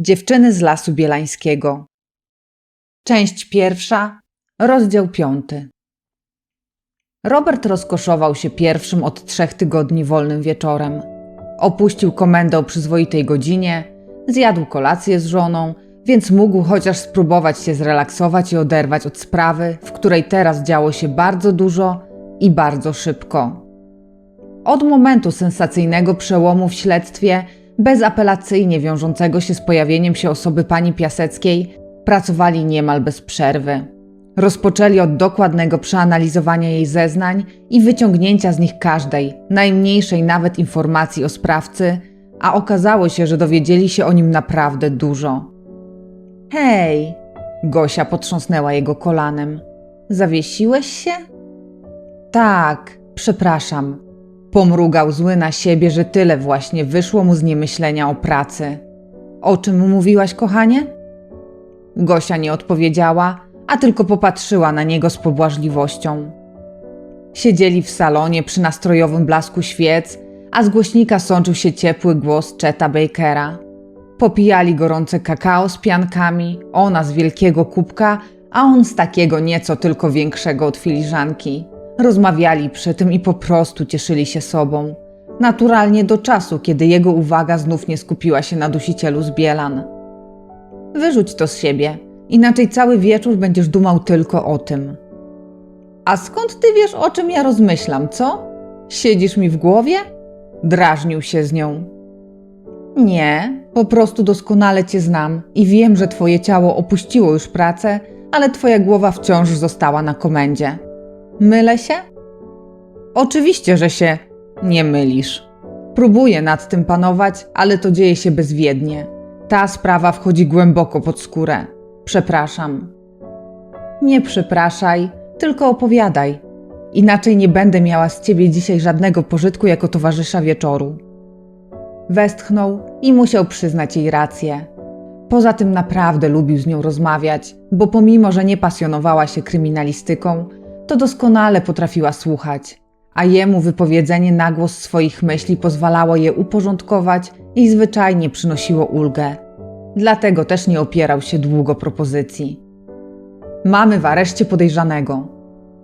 Dziewczyny z Lasu Bielańskiego. Część pierwsza, rozdział piąty. Robert rozkoszował się pierwszym od trzech tygodni wolnym wieczorem. Opuścił komendę o przyzwoitej godzinie, zjadł kolację z żoną, więc mógł chociaż spróbować się zrelaksować i oderwać od sprawy, w której teraz działo się bardzo dużo i bardzo szybko. Od momentu sensacyjnego przełomu w śledztwie, bezapelacyjnie wiążącego się z pojawieniem się osoby pani Piaseckiej, pracowali niemal bez przerwy. Rozpoczęli od dokładnego przeanalizowania jej zeznań i wyciągnięcia z nich każdej, najmniejszej nawet informacji o sprawcy, a okazało się, że dowiedzieli się o nim naprawdę dużo. Hej! Gosia potrząsnęła jego kolanem. Zawiesiłeś się? Tak, przepraszam. Pomrugał zły na siebie, że tyle właśnie wyszło mu z niemyślenia o pracy. O czym mówiłaś, kochanie? Gosia nie odpowiedziała, a tylko popatrzyła na niego z pobłażliwością. Siedzieli w salonie przy nastrojowym blasku świec, a z głośnika sączył się ciepły głos Cheta Bakera. Popijali gorące kakao z piankami, ona z wielkiego kubka, a on z takiego nieco tylko większego od filiżanki. Rozmawiali przy tym i po prostu cieszyli się sobą. Naturalnie do czasu, kiedy jego uwaga znów nie skupiła się na dusicielu z Bielan. Wyrzuć to z siebie, inaczej cały wieczór będziesz dumał tylko o tym. A skąd ty wiesz, o czym ja rozmyślam, co? Siedzisz mi w głowie? Drażnił się z nią. Nie, po prostu doskonale cię znam i wiem, że twoje ciało opuściło już pracę, ale twoja głowa wciąż została na komendzie. Mylę się? Oczywiście, że się nie mylisz. Próbuję nad tym panować, ale to dzieje się bezwiednie. Ta sprawa wchodzi głęboko pod skórę. Przepraszam. Nie przepraszaj, tylko opowiadaj. Inaczej nie będę miała z ciebie dzisiaj żadnego pożytku jako towarzysza wieczoru. Westchnął i musiał przyznać jej rację. Poza tym naprawdę lubił z nią rozmawiać, bo pomimo, że nie pasjonowała się kryminalistyką, to doskonale potrafiła słuchać, a jemu wypowiedzenie na głos swoich myśli pozwalało je uporządkować i zwyczajnie przynosiło ulgę. Dlatego też nie opierał się długo propozycji. Mamy w areszcie podejrzanego.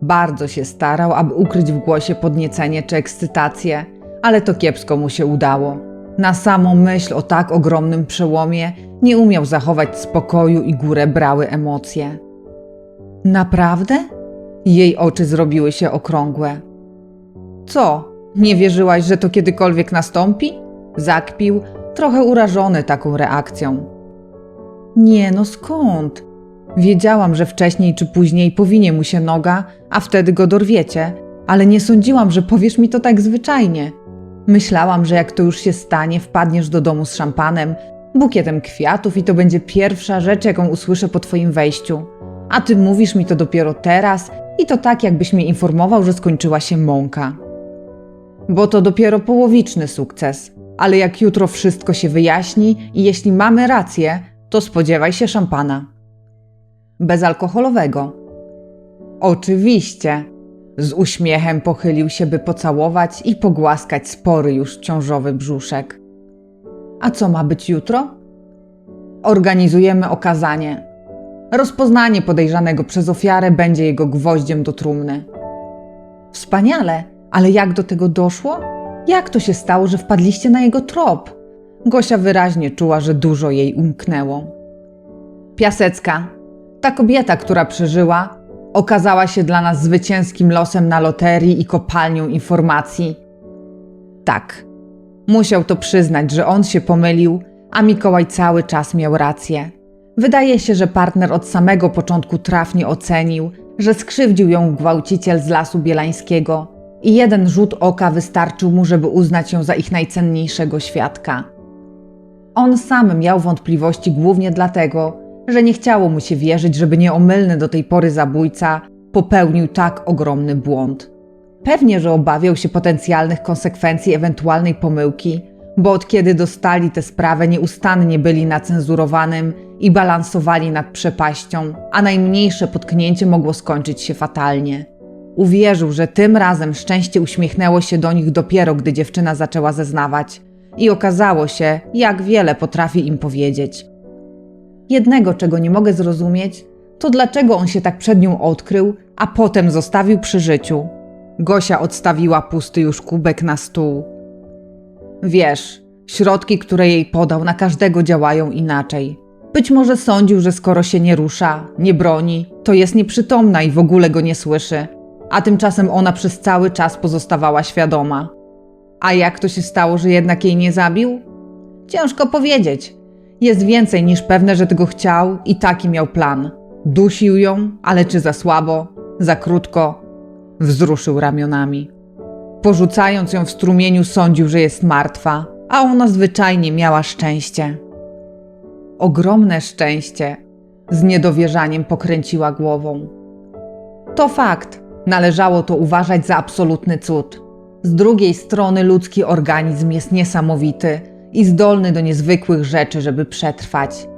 Bardzo się starał, aby ukryć w głosie podniecenie czy ekscytację, ale to kiepsko mu się udało. Na samą myśl o tak ogromnym przełomie nie umiał zachować spokoju i górę brały emocje. Naprawdę? Jej oczy zrobiły się okrągłe. Co? Nie wierzyłaś, że to kiedykolwiek nastąpi? Zakpił, trochę urażony taką reakcją. Nie, no skąd? Wiedziałam, że wcześniej czy później powinie mu się noga, a wtedy go dorwiecie, ale nie sądziłam, że powiesz mi to tak zwyczajnie. Myślałam, że jak to już się stanie, wpadniesz do domu z szampanem, bukietem kwiatów i to będzie pierwsza rzecz, jaką usłyszę po twoim wejściu. A ty mówisz mi to dopiero teraz i to tak, jakbyś mnie informował, że skończyła się mąka. Bo to dopiero połowiczny sukces, ale jak jutro wszystko się wyjaśni i jeśli mamy rację, to spodziewaj się szampana. Bezalkoholowego. Oczywiście. Z uśmiechem pochylił się, by pocałować i pogłaskać spory już ciążowy brzuszek. A co ma być jutro? Organizujemy okazanie. Rozpoznanie podejrzanego przez ofiarę będzie jego gwoździem do trumny. Wspaniale, ale jak do tego doszło? Jak to się stało, że wpadliście na jego trop? Gosia wyraźnie czuła, że dużo jej umknęło. Piasecka, ta kobieta, która przeżyła, okazała się dla nas zwycięskim losem na loterii i kopalnią informacji. Tak, musiał to przyznać, że on się pomylił, a Mikołaj cały czas miał rację. Wydaje się, że partner od samego początku trafnie ocenił, że skrzywdził ją gwałciciel z lasu bielańskiego i jeden rzut oka wystarczył mu, żeby uznać ją za ich najcenniejszego świadka. On sam miał wątpliwości głównie dlatego, że nie chciało mu się wierzyć, żeby nieomylny do tej pory zabójca popełnił tak ogromny błąd. Pewnie, że obawiał się potencjalnych konsekwencji ewentualnej pomyłki, bo od kiedy dostali tę sprawę, nieustannie byli na cenzurowanym i balansowali nad przepaścią, a najmniejsze potknięcie mogło skończyć się fatalnie. Uwierzył, że tym razem szczęście uśmiechnęło się do nich dopiero, gdy dziewczyna zaczęła zeznawać. I okazało się, jak wiele potrafi im powiedzieć. Jednego, czego nie mogę zrozumieć, to dlaczego on się tak przed nią odkrył, a potem zostawił przy życiu. Gosia odstawiła pusty już kubek na stół. Wiesz, środki, które jej podał, na każdego działają inaczej. Być może sądził, że skoro się nie rusza, nie broni, to jest nieprzytomna i w ogóle go nie słyszy, a tymczasem ona przez cały czas pozostawała świadoma. A jak to się stało, że jednak jej nie zabił? Ciężko powiedzieć. Jest więcej niż pewne, że tego chciał i taki miał plan. Dusił ją, ale czy za słabo, za krótko? Wzruszył ramionami. Porzucając ją w strumieniu, sądził, że jest martwa, a ona zwyczajnie miała szczęście. Ogromne szczęście. Z niedowierzaniem pokręciła głową. To fakt. Należało to uważać za absolutny cud. Z drugiej strony ludzki organizm jest niesamowity i zdolny do niezwykłych rzeczy, żeby przetrwać.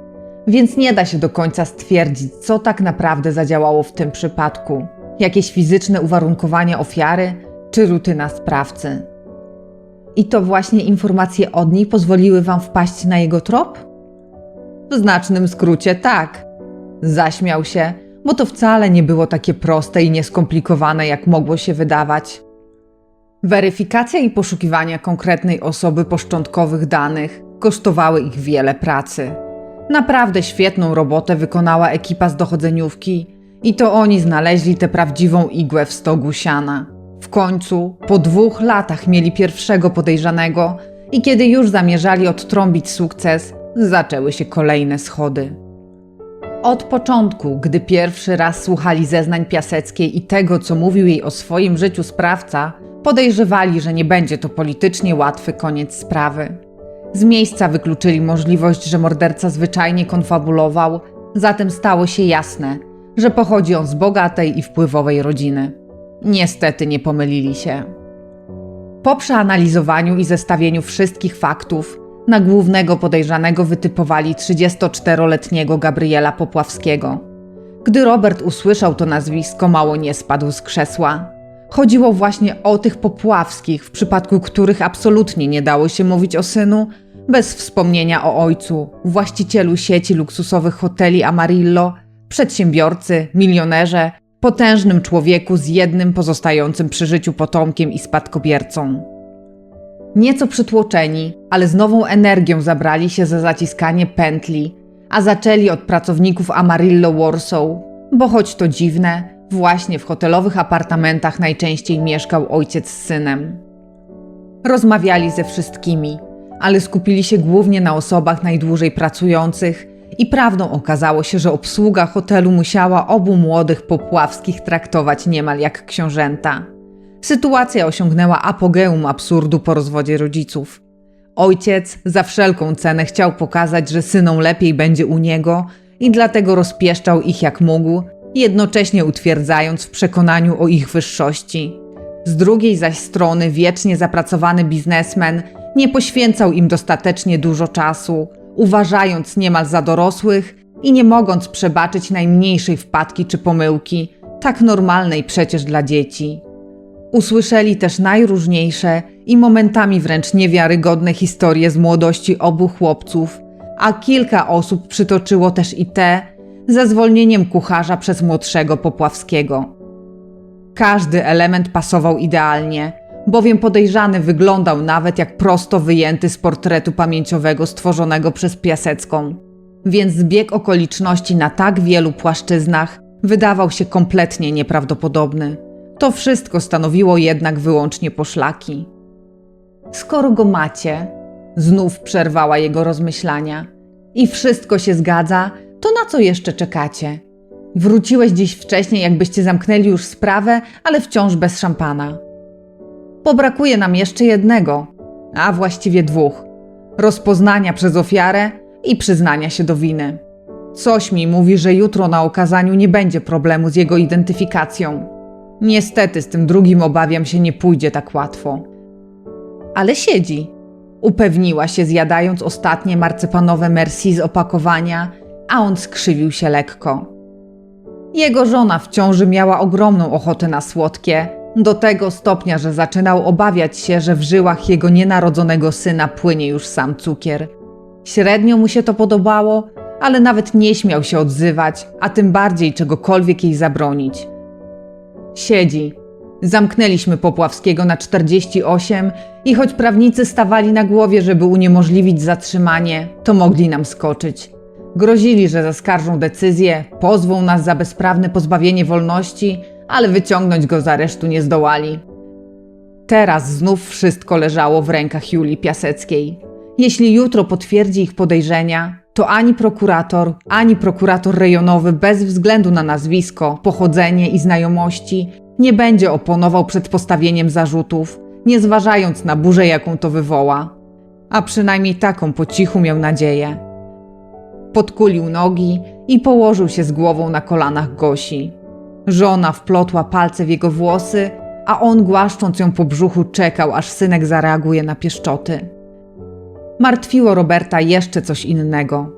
Więc nie da się do końca stwierdzić, co tak naprawdę zadziałało w tym przypadku. Jakieś fizyczne uwarunkowania ofiary, czy rutyna sprawcy. I to właśnie informacje od niej pozwoliły wam wpaść na jego trop? W znacznym skrócie tak. Zaśmiał się, bo to wcale nie było takie proste i nieskomplikowane, jak mogło się wydawać. Weryfikacja i poszukiwania konkretnej osoby po szczątkowych danych kosztowały ich wiele pracy. Naprawdę świetną robotę wykonała ekipa z dochodzeniówki i to oni znaleźli tę prawdziwą igłę w stogu siana. W końcu, po dwóch latach mieli pierwszego podejrzanego i kiedy już zamierzali odtrąbić sukces, zaczęły się kolejne schody. Od początku, gdy pierwszy raz słuchali zeznań Piaseckiej i tego, co mówił jej o swoim życiu sprawca, podejrzewali, że nie będzie to politycznie łatwy koniec sprawy. Z miejsca wykluczyli możliwość, że morderca zwyczajnie konfabulował, zatem stało się jasne, że pochodzi on z bogatej i wpływowej rodziny. Niestety nie pomylili się. Po przeanalizowaniu i zestawieniu wszystkich faktów, na głównego podejrzanego wytypowali 34-letniego Gabriela Popławskiego. Gdy Robert usłyszał to nazwisko, mało nie spadł z krzesła. Chodziło właśnie o tych Popławskich, w przypadku których absolutnie nie dało się mówić o synu, bez wspomnienia o ojcu, właścicielu sieci luksusowych hoteli Amarillo, przedsiębiorcy, milionerze, potężnym człowieku z jednym pozostającym przy życiu potomkiem i spadkobiercą. Nieco przytłoczeni, ale z nową energią zabrali się za zaciskanie pętli, a zaczęli od pracowników Amarillo Warsaw, bo choć to dziwne, właśnie w hotelowych apartamentach najczęściej mieszkał ojciec z synem. Rozmawiali ze wszystkimi, ale skupili się głównie na osobach najdłużej pracujących i prawdą okazało się, że obsługa hotelu musiała obu młodych popławskich traktować niemal jak książęta. Sytuacja osiągnęła apogeum absurdu po rozwodzie rodziców. Ojciec za wszelką cenę chciał pokazać, że synom lepiej będzie u niego i dlatego rozpieszczał ich jak mógł, jednocześnie utwierdzając w przekonaniu o ich wyższości. Z drugiej zaś strony wiecznie zapracowany biznesmen nie poświęcał im dostatecznie dużo czasu, uważając niemal za dorosłych i nie mogąc przebaczyć najmniejszej wpadki czy pomyłki, tak normalnej przecież dla dzieci. Usłyszeli też najróżniejsze i momentami wręcz niewiarygodne historie z młodości obu chłopców, a kilka osób przytoczyło też i te ze zwolnieniem kucharza przez młodszego Popławskiego. Każdy element pasował idealnie, bowiem podejrzany wyglądał nawet jak prosto wyjęty z portretu pamięciowego stworzonego przez Piasecką. Więc zbieg okoliczności na tak wielu płaszczyznach wydawał się kompletnie nieprawdopodobny. To wszystko stanowiło jednak wyłącznie poszlaki. Skoro go macie, znów przerwała jego rozmyślania, i wszystko się zgadza, to na co jeszcze czekacie? Wróciłeś dziś wcześniej, jakbyście zamknęli już sprawę, ale wciąż bez szampana. Pobrakuje nam jeszcze jednego, a właściwie dwóch: rozpoznania przez ofiarę i przyznania się do winy. Coś mi mówi, że jutro na okazaniu nie będzie problemu z jego identyfikacją. Niestety z tym drugim obawiam się nie pójdzie tak łatwo. Ale siedzi, upewniła się, zjadając ostatnie marcepanowe merci z opakowania, a on skrzywił się lekko. Jego żona w ciąży miała ogromną ochotę na słodkie, do tego stopnia, że zaczynał obawiać się, że w żyłach jego nienarodzonego syna płynie już sam cukier. Średnio mu się to podobało, ale nawet nie śmiał się odzywać, a tym bardziej czegokolwiek jej zabronić. Siedzi. Zamknęliśmy Popławskiego na 48 i choć prawnicy stawali na głowie, żeby uniemożliwić zatrzymanie, to mogli nam skoczyć. Grozili, że zaskarżą decyzję, pozwą nas za bezprawne pozbawienie wolności, ale wyciągnąć go z aresztu nie zdołali. Teraz znów wszystko leżało w rękach Julii Piaseckiej. Jeśli jutro potwierdzi ich podejrzenia, to ani prokurator, ani prokurator rejonowy bez względu na nazwisko, pochodzenie i znajomości nie będzie oponował przed postawieniem zarzutów, nie zważając na burzę, jaką to wywoła. A przynajmniej taką po cichu miał nadzieję. Podkulił nogi i położył się z głową na kolanach Gosi. Żona wplotła palce w jego włosy, a on głaszcząc ją po brzuchu czekał, aż synek zareaguje na pieszczoty. Martwiło Roberta jeszcze coś innego.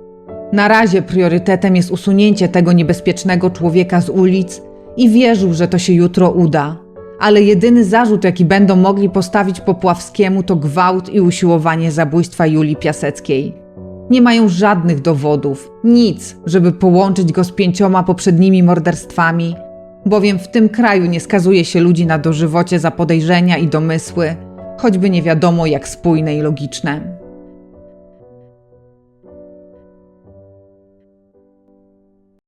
Na razie priorytetem jest usunięcie tego niebezpiecznego człowieka z ulic i wierzył, że to się jutro uda. Ale jedyny zarzut, jaki będą mogli postawić Popławskiemu, to gwałt i usiłowanie zabójstwa Julii Piaseckiej. Nie mają żadnych dowodów, nic, żeby połączyć go z pięcioma poprzednimi morderstwami, bowiem w tym kraju nie skazuje się ludzi na dożywocie za podejrzenia i domysły, choćby nie wiadomo jak spójne i logiczne.